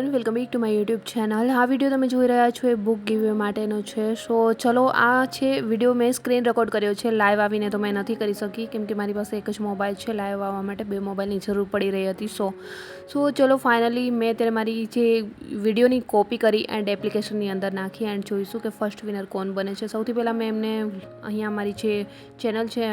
Everyone welcome back to my YouTube channel આ video તમે જોઈ રહ્યા છો એ બુક ગીવે માટેનો છે. સો ચલો, આ છે વીડિયો મેં સ્ક્રીન રેકોર્ડ કર્યો છે. લાઈવ આવીને તો મેં નથી કરી શકી, કેમ કે મારી પાસે એક જ મોબાઈલ છે. લાઈવ આવવા માટે બે મોબાઈલની જરૂર પડી રહી હતી. સો સો ચલો ફાઇનલી મેં ત્યારે મારી જે વિડીયોની કોપી કરી એન્ડ એપ્લિકેશનની અંદર નાખી એન્ડ જોઈશું કે ફર્સ્ટ વિનર કોણ બને છે. સૌથી પહેલાં મેં એમને અહીંયા મારી જે ચેનલ છે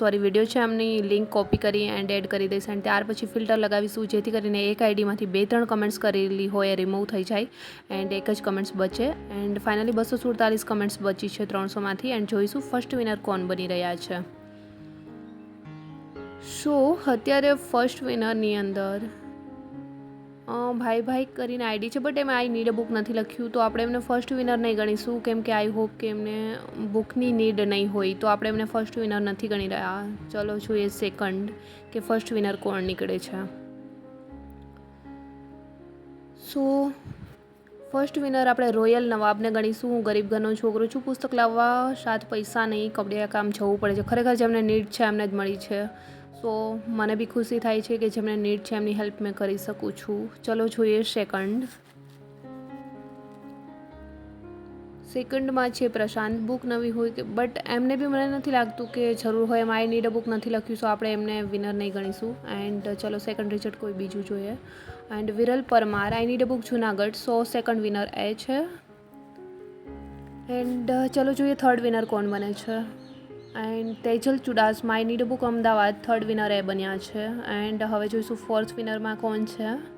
સોરી વીડિયો છે, એમની લિંક કોપી કરી એન્ડ એડ કરી દઈશ. એન્ડ ત્યાર પછી ફિલ્ટર લગાવીશું, જેથી કરીને એક આઈડીમાંથી બે, ત્રણ કમેન્ટ્સ કરેલી હોય, એ રિમૂવ થઈ જાય. એન્ડ એક જ કમેન્ટ્સ બચે. એન્ડ ફાઇનલી બસો સુડતાલીસ કમેન્ટ્સ બચી છે ત્રણસોમાંથી. એન્ડ જોઈશું ફર્સ્ટ વિનર કોણ બની રહ્યા છે. સો અત્યારે ફર્સ્ટ વિનરની અંદર ભાઈ ભાઈ કરીને આઈડી છે બટ એમાં આઈ નીડ બુક નથી લખ્યું. તો આપણે એમને ફર્સ્ટ વિનર નહીં ગણીશું. કેમ કે આઈ હોપ કે એમને બુકની નીડ નહીં હોય. તો આપણે એમને ફર્સ્ટ વિનર નથી ગણી રહ્યા. ચલો જોઈએ સેકન્ડ કે ફર્સ્ટ વિનર કોણ નીકળે છે. સો ફર્સ્ટ વિનર આપણે રોયલ નવાબને ગણીશું. હું ગરીબ ઘરનો છોકરો છું. પુસ્તક લાવવા સાત પૈસા નહીં. કબડિયા કામ જવું પડે છે. ખરેખર જેમને નીડ છે એમને જ મળી છે. સો મને બી ખુશી થાય છે કે જેમને નીડ છે એમની હેલ્પ મેં કરી શકું છું. ચલો જોઈએ સેકન્ડ સેકન્ડમાં છે પ્રશાંત. બુક નવી હોય કે બટ એમને બી મને નથી લાગતું કે જરૂર હોય. એમ આઈ નીડ અ બુક નથી લખ્યું, સો આપણે એમને વિનર નહીં ગણીશું. એન્ડ ચલો સેકન્ડ રિઝલ્ટ કોઈ બીજું જોઈએ. And Viral Parmar I need a book Junagadh, so second winner એ છે. એન્ડ ચલો જોઈએ થર્ડ વિનર કોણ બને છે? And Tejal Chudasama I need book Ahmedabad third winner એ બન્યા છે. એન્ડ હવે જોઈશું ફોર્થ વિનરમાં કોણ છે?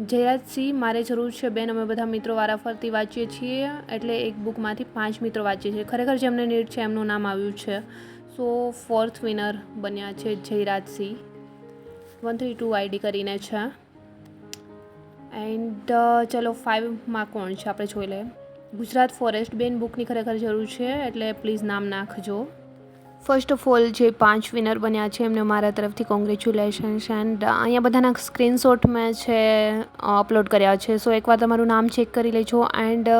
જયરાજસિંહ મારે જરૂર છે બેન, અમે બધા મિત્રો વારાફરતી વાંચીએ છીએ. એટલે એક બુકમાંથી પાંચ મિત્રો વાંચીએ છીએ. ખરેખર જેમને નીડ છે, એમનું નામ આવ્યું છે. સો ફોર્થ વિનર બન્યા છે Jayrajsinh. One three two ID કરીને છે. એન્ડ ચલો ફાઇવમાં કોણ છે? આપણે જોઈ લઈએ. ગુજરાત ફોરેસ્ટ. બેન, બુકની ખરેખર જરૂર છે, એટલે પ્લીઝ નામ નાખજો. ફર્સ્ટ ઓફ ઓલ જે પાંચ વિનર બન્યા છે, એમને મારા તરફથી કોંગ્રેચ્યુલેશન્સ એન્ડ અહીંયા બધાના સ્ક્રીનશોટ મેં છે અપલોડ કર્યા છે. સો એકવાર તમારું નામ ચેક કરી લેજો એન્ડ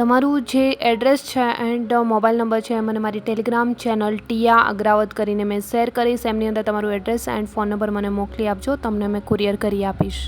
તમારું જે એડ્રેસ છે એન્ડ મોબાઈલ નંબર છે મને મારી ટેલિગ્રામ ચેનલ ટિયા અગ્રાવત કરીને મેં શેર કરીશ. એમની અંદર તમારું એડ્રેસ એન્ડ ફોન નંબર મને મોકલી આપજો. તમને મેં કુરિયર કરી આપીશ.